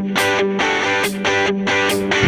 Thank you.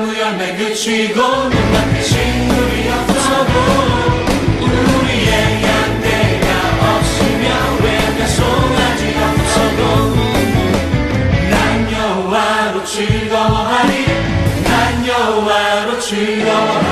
나무 열매 그치고 눈앞에 식물이 없어도 우리의 양대가 없으면 외가 송아지 없어도 난 여와 로 즐거워하리. 난 여호와로 즐거워하리.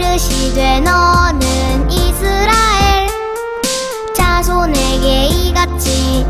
이르시되 너는 이스라엘. 자손에게 이같이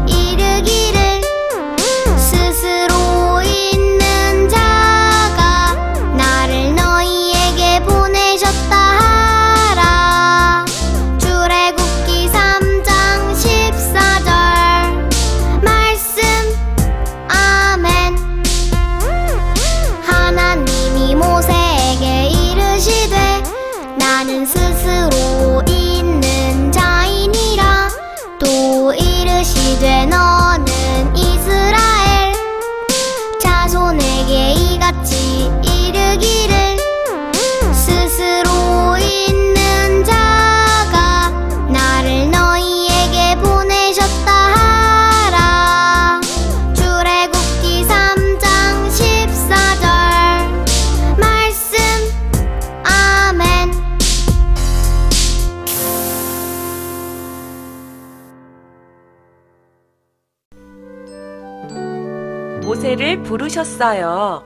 모세를 부르셨어요.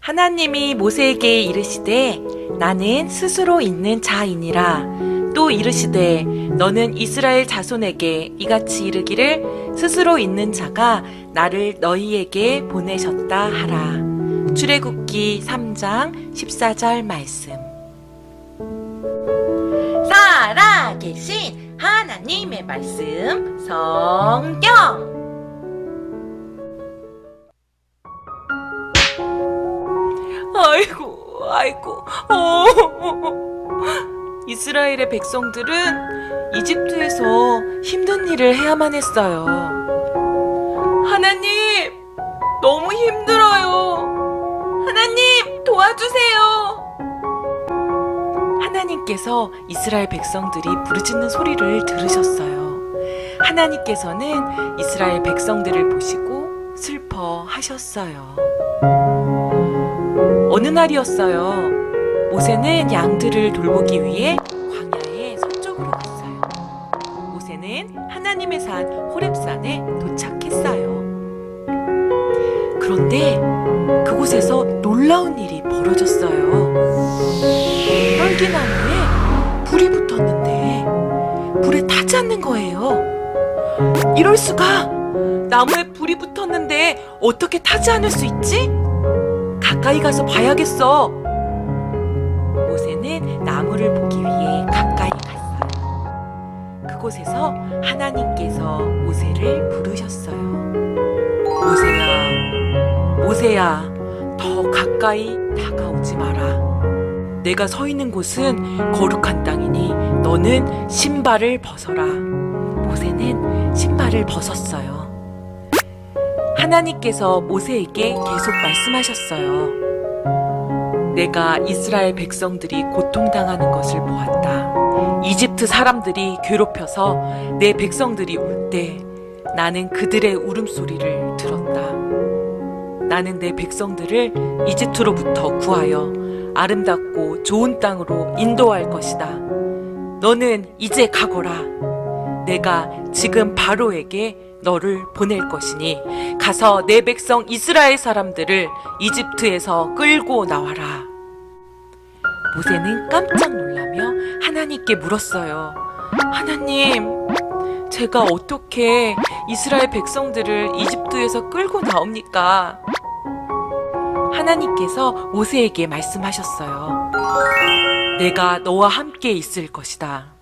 하나님이 모세에게 이르시되 나는 스스로 있는 자이니라. 또 이르시되 너는 이스라엘 자손에게 이같이 이르기를 스스로 있는 자가 나를 너희에게 보내셨다 하라. 출애굽기 3장 14절 말씀. 살아계신 하나님의 말씀 성경 아이고, 아이고, 어. 이스라엘의 백성들은 이집트에서 힘든 일을 해야만 했어요. 하나님, 너무 힘들어요. 하나님, 도와주세요. 하나님께서 이스라엘 백성들이 부르짖는 소리를 들으셨어요. 하나님께서는 이스라엘 백성들을 보시고 슬퍼하셨어요. 어느 날이었어요. 모세는 양들을 돌보기 위해 광야의 서쪽으로 갔어요. 모세는 하나님의 산 호렙산에 도착했어요. 그런데 그곳에서 놀라운 일이 벌어졌어요. 떨기나무에 불이 붙었는데 불에 타지 않는 거예요. 이럴 수가! 나무에 불이 붙었는데 어떻게 타지 않을 수 있지? 가까이 가서 봐야겠어. 모세는 나무를 보기 위해 가까이 갔어요. 그곳에서 하나님께서 모세를 부르셨어요. 모세야, 모세야, 더 가까이 다가오지 마라. 내가 서 있는 곳은 거룩한 땅이니 너는 신발을 벗어라. 모세는 신발을 벗었어요. 하나님께서 모세에게 계속 말씀하셨어요. 내가 이스라엘 백성들이 고통당하는 것을 보았다. 이집트 사람들이 괴롭혀서 내 백성들이 울 때 나는 그들의 울음소리를 들었다. 나는 내 백성들을 이집트로부터 구하여 아름답고 좋은 땅으로 인도할 것이다. 너는 이제 가거라. 내가 지금 바로에게 너를 보낼 것이니 가서 내 백성 이스라엘 사람들을 이집트에서 끌고 나와라. 모세는 깜짝 놀라며 하나님께 물었어요. 하나님, 제가 어떻게 이스라엘 백성들을 이집트에서 끌고 나옵니까? 하나님께서 모세에게 말씀하셨어요. 내가 너와 함께 있을 것이다.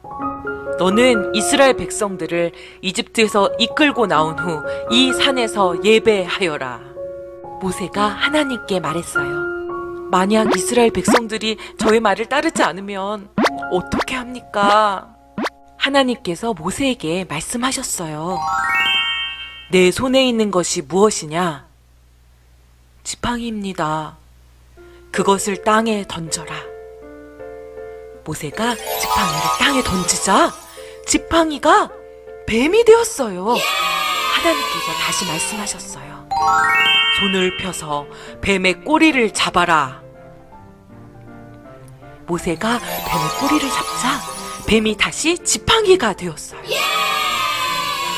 너는 이스라엘 백성들을 이집트에서 이끌고 나온 후 이 산에서 예배하여라. 모세가 하나님께 말했어요. 만약 이스라엘 백성들이 저의 말을 따르지 않으면 어떻게 합니까? 하나님께서 모세에게 말씀하셨어요. 내 손에 있는 것이 무엇이냐? 지팡이입니다. 그것을 땅에 던져라. 모세가 지팡이를 땅에 던지자 지팡이가 뱀이 되었어요. 하나님께서 다시 말씀하셨어요. 손을 펴서 뱀의 꼬리를 잡아라. 모세가 뱀의 꼬리를 잡자 뱀이 다시 지팡이가 되었어요.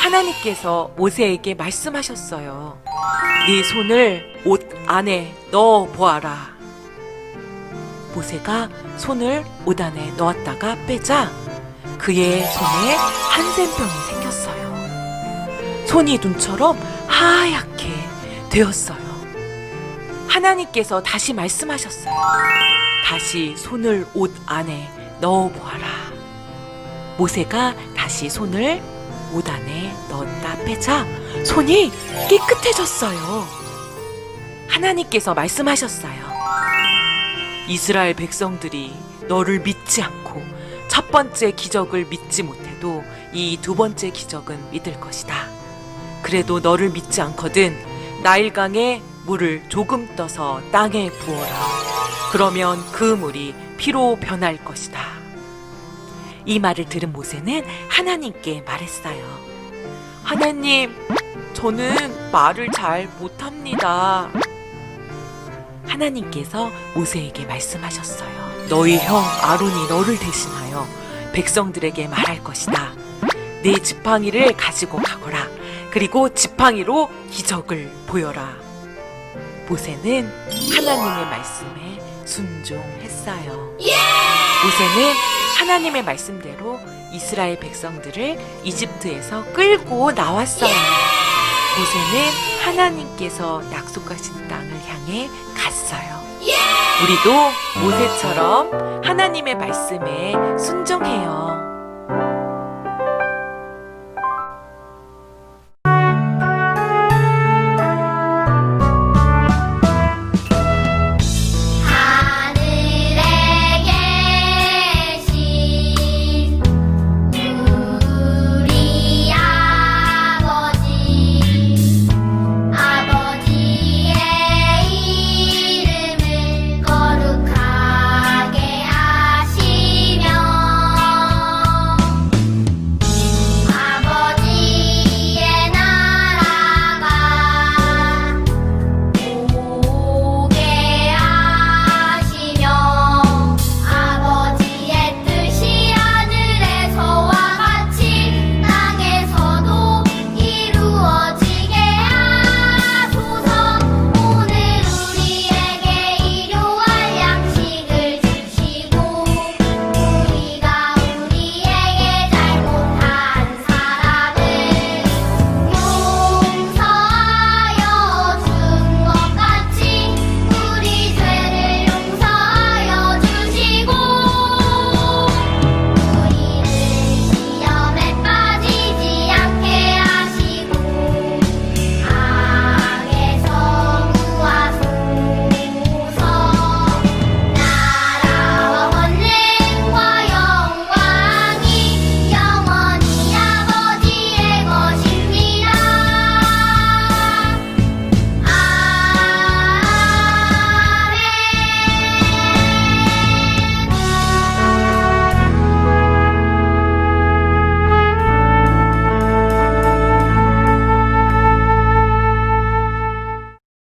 하나님께서 모세에게 말씀하셨어요. 네 손을 옷 안에 넣어 보아라. 모세가 손을 오단에 넣었다가 빼자 그의 손에 한센병이 생겼어요. 손이 눈처럼 하얗게 되었어요. 하나님께서 다시 말씀하셨어요. 다시 손을 옷 안에 넣어 보아라. 모세가 다시 손을 옷 안에 넣었다 빼자 손이 깨끗해졌어요. 하나님께서 말씀하셨어요. 이스라엘 백성들이 너를 믿지 않고 첫 번째 기적을 믿지 못해도 이 두 번째 기적은 믿을 것이다. 그래도 너를 믿지 않거든 나일강에 물을 조금 떠서 땅에 부어라. 그러면 그 물이 피로 변할 것이다. 이 말을 들은 모세는 하나님께 말했어요. 하나님, 저는 말을 잘 못합니다. 하나님께서 모세에게 말씀하셨어요. 너희 형 아론이 너를 대신하여 백성들에게 말할 것이다. 네 지팡이를 가지고 가거라. 그리고 지팡이로 기적을 보여라. 모세는 하나님의 말씀에 순종했어요. 모세는 하나님의 말씀대로 이스라엘 백성들을 이집트에서 끌고 나왔어요. 모세는 하나님께서 약속하신 땅을 향해 갔어요. 우리도 모세처럼 하나님의 말씀에 순종해요.